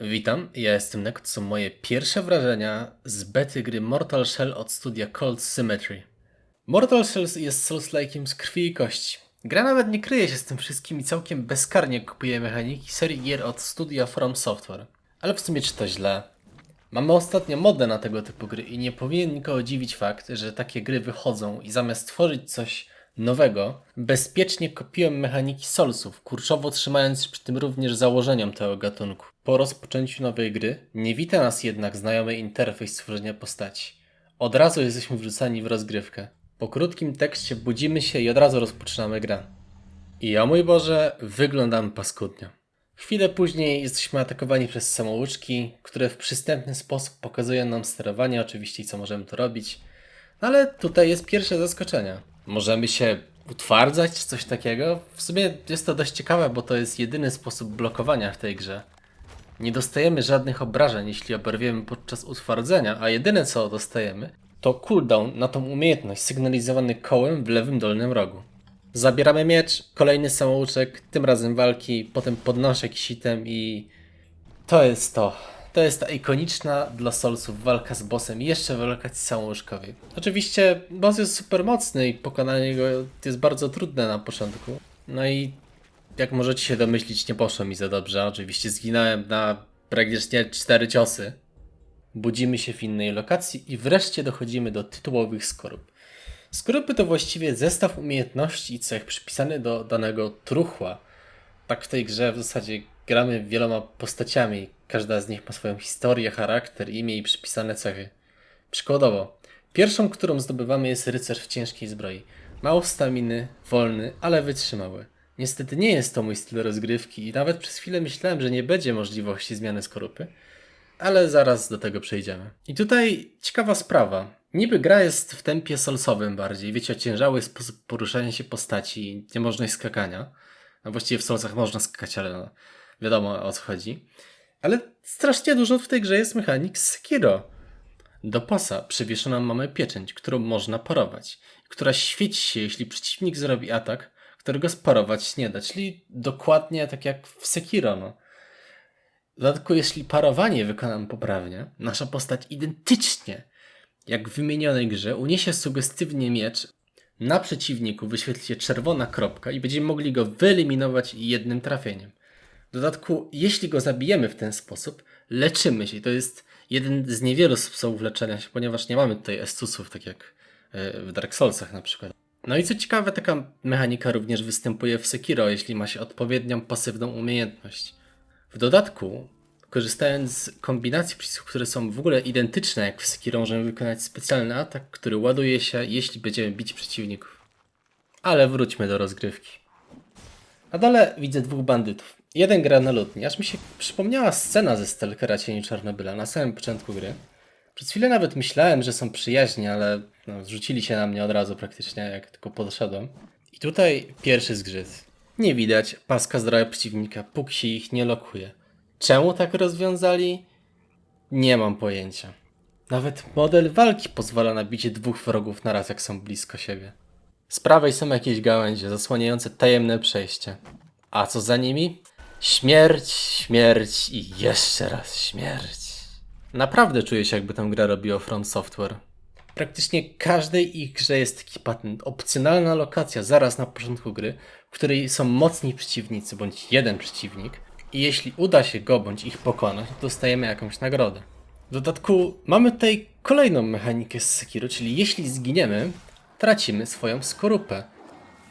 Witam, ja jestem Nek, są moje pierwsze wrażenia z bety gry Mortal Shell od studia Cold Symmetry. Mortal Shell jest Souls-like'iem z krwi i kości. Gra nawet nie kryje się z tym wszystkim i całkiem bezkarnie kupuje mechaniki serii gier od studia From Software. Ale w sumie czy to źle? Mamy ostatnio modę na tego typu gry i nie powinien nikogo dziwić fakt, że takie gry wychodzą i zamiast tworzyć coś nowego, bezpiecznie kopiują mechaniki Soulsów, kurczowo trzymając się przy tym również założeniom tego gatunku. Po rozpoczęciu nowej gry nie wita nas jednak znajomy interfejs stworzenia postaci. Od razu jesteśmy wrzucani w rozgrywkę. Po krótkim tekście budzimy się i od razu rozpoczynamy grę. I o mój Boże, wyglądamy paskudnie. Chwilę później jesteśmy atakowani przez samouczki, które w przystępny sposób pokazują nam sterowanie oczywiście co możemy tu robić. No ale tutaj jest pierwsze zaskoczenie. Możemy się utwardzać coś takiego? W sumie jest to dość ciekawe, bo to jest jedyny sposób blokowania w tej grze. Nie dostajemy żadnych obrażeń, jeśli oberwiemy podczas utwardzenia, a jedyne co dostajemy to cooldown na tą umiejętność sygnalizowany kołem w lewym dolnym rogu. Zabieramy miecz, kolejny samouczek, tym razem walki, potem podnoszę jakiś item i to jest to. To jest ta ikoniczna dla Soulsów walka z bossem i jeszcze w lokacji samouczkowej. Oczywiście boss jest super mocny i pokonanie go jest bardzo trudne na początku. No i jak możecie się domyślić, nie poszło mi za dobrze. Oczywiście zginąłem na praktycznie cztery ciosy. Budzimy się w innej lokacji i wreszcie dochodzimy do tytułowych skorup. Skorupy to właściwie zestaw umiejętności i cech przypisany do danego truchła. Tak w tej grze w zasadzie gramy wieloma postaciami. Każda z nich ma swoją historię, charakter, imię i przypisane cechy. Przykładowo, pierwszą, którą zdobywamy jest rycerz w ciężkiej zbroi. Mało staminy, wolny, ale wytrzymały. Niestety nie jest to mój styl rozgrywki i nawet przez chwilę myślałem, że nie będzie możliwości zmiany skorupy, ale zaraz do tego przejdziemy. I tutaj ciekawa sprawa. Niby gra jest w tempie solsowym bardziej, wiecie, ociężały sposób poruszania się postaci, niemożność skakania. No właściwie w solsach można skakać, ale no, wiadomo o co chodzi. Ale strasznie dużo w tej grze jest mechanik z Sekiro. Do pasa przywieszoną mamy pieczęć, którą można parować, która świeci się, jeśli przeciwnik zrobi atak, którego sparować nie da, czyli dokładnie tak jak w Sekiro. No. W dodatku, jeśli parowanie wykonam poprawnie, nasza postać identycznie jak w wymienionej grze uniesie sugestywnie miecz, na przeciwniku wyświetli się czerwona kropka i będziemy mogli go wyeliminować jednym trafieniem. W dodatku, jeśli go zabijemy w ten sposób, leczymy się. To jest jeden z niewielu sposobów leczenia się, ponieważ nie mamy tutaj estusów, tak jak e, w Dark Soulsach na przykład. No i co ciekawe, taka mechanika również występuje w Sekiro, jeśli ma się odpowiednią pasywną umiejętność. W dodatku, korzystając z kombinacji przycisków, które są w ogóle identyczne jak w Sekiro, możemy wykonać specjalny atak, który ładuje się, jeśli będziemy bić przeciwników. Ale wróćmy do rozgrywki. Na dole widzę dwóch bandytów. Jeden gra na lutni, aż mi się przypomniała scena ze Stalkera Cieni Czarnobyla na samym początku gry. Przez chwilę nawet myślałem, że są przyjaźni, ale no, zrzucili się na mnie od razu praktycznie, jak tylko podszedłem. I tutaj pierwszy zgrzyt. Nie widać paska zdrowia przeciwnika, póki się ich nie lokuje. Czemu tak rozwiązali? Nie mam pojęcia. Nawet model walki pozwala na bicie dwóch wrogów naraz, jak są blisko siebie. Z prawej są jakieś gałęzie zasłaniające tajemne przejście. A co za nimi? Śmierć, śmierć i jeszcze raz śmierć. Naprawdę czuję się, jakby tę grę robiło From Software. Praktycznie każdej ich grze jest taki patent. Opcjonalna lokacja zaraz na początku gry, w której są mocni przeciwnicy bądź jeden przeciwnik. I jeśli uda się go bądź ich pokonać, dostajemy jakąś nagrodę. W dodatku mamy tutaj kolejną mechanikę z Sekiro, czyli jeśli zginiemy, tracimy swoją skorupę.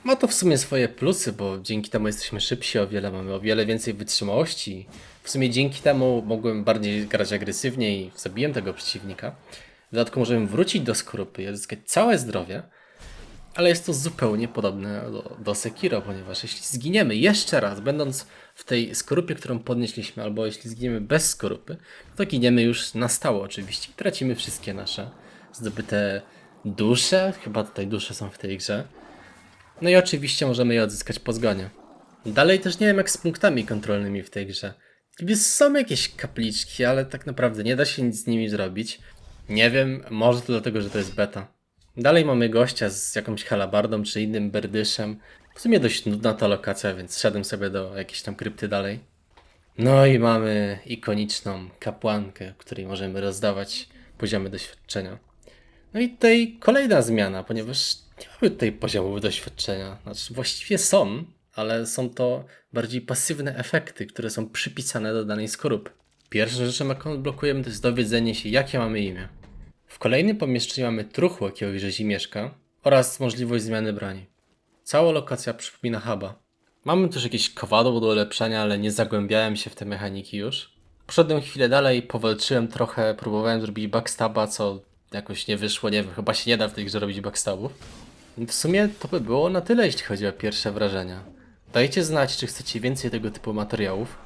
Ma to w sumie swoje plusy, bo dzięki temu jesteśmy szybsi o wiele, mamy o wiele więcej wytrzymałości. W sumie dzięki temu mogłem bardziej grać agresywnie i zabiłem tego przeciwnika. W dodatku możemy wrócić do skorupy i odzyskać całe zdrowie, ale jest to zupełnie podobne do, do Sekiro, ponieważ jeśli zginiemy jeszcze raz, będąc w tej skorupie, którą podnieśliśmy, albo jeśli zginiemy bez skorupy, to giniemy już na stałe oczywiście. Tracimy wszystkie nasze zdobyte dusze, chyba tutaj dusze są w tej grze. No i oczywiście możemy je odzyskać po zgonie. Dalej też nie wiem jak z punktami kontrolnymi w tej grze. Są jakieś kapliczki, ale tak naprawdę nie da się nic z nimi zrobić. Nie wiem, może to dlatego, że to jest beta. Dalej mamy gościa z jakąś halabardą czy innym berdyszem. W sumie dość nudna ta lokacja, więc szedłem sobie do jakiejś tam krypty dalej. No i mamy ikoniczną kapłankę, której możemy rozdawać poziomy doświadczenia. No i tutaj kolejna zmiana, ponieważ nie mamy tutaj poziomów doświadczenia. Znaczy właściwie są, ale są to bardziej pasywne efekty, które są przypisane do danej skorupy. Pierwszą rzeczą, jaką odblokujemy, to jest dowiedzenie się, jakie mamy imię. W kolejnym pomieszczeniu mamy truchło jakiegoś rzezimieszka oraz możliwość zmiany broni. Cała lokacja przypomina huba. Mamy też jakieś kowadło do ulepszania, ale nie zagłębiałem się w te mechaniki już. Poszedłem chwilę dalej, powalczyłem trochę, próbowałem zrobić backstaba, co jakoś nie wyszło, nie wiem, chyba się nie da w tej grze robić backstabów. W sumie to by było na tyle, jeśli chodzi o pierwsze wrażenia. Dajcie znać, czy chcecie więcej tego typu materiałów.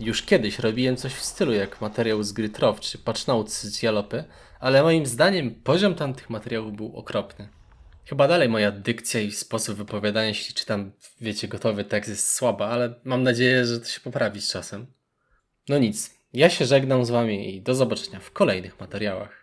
Już kiedyś robiłem coś w stylu jak materiał z gry Trow czy Patch Notes z Jalopy, ale moim zdaniem poziom tamtych materiałów był okropny. Chyba dalej moja dykcja i sposób wypowiadania, jeśli czytam, wiecie, gotowy tekst jest słaba, ale mam nadzieję, że to się poprawi z czasem. No nic, ja się żegnam z wami i do zobaczenia w kolejnych materiałach.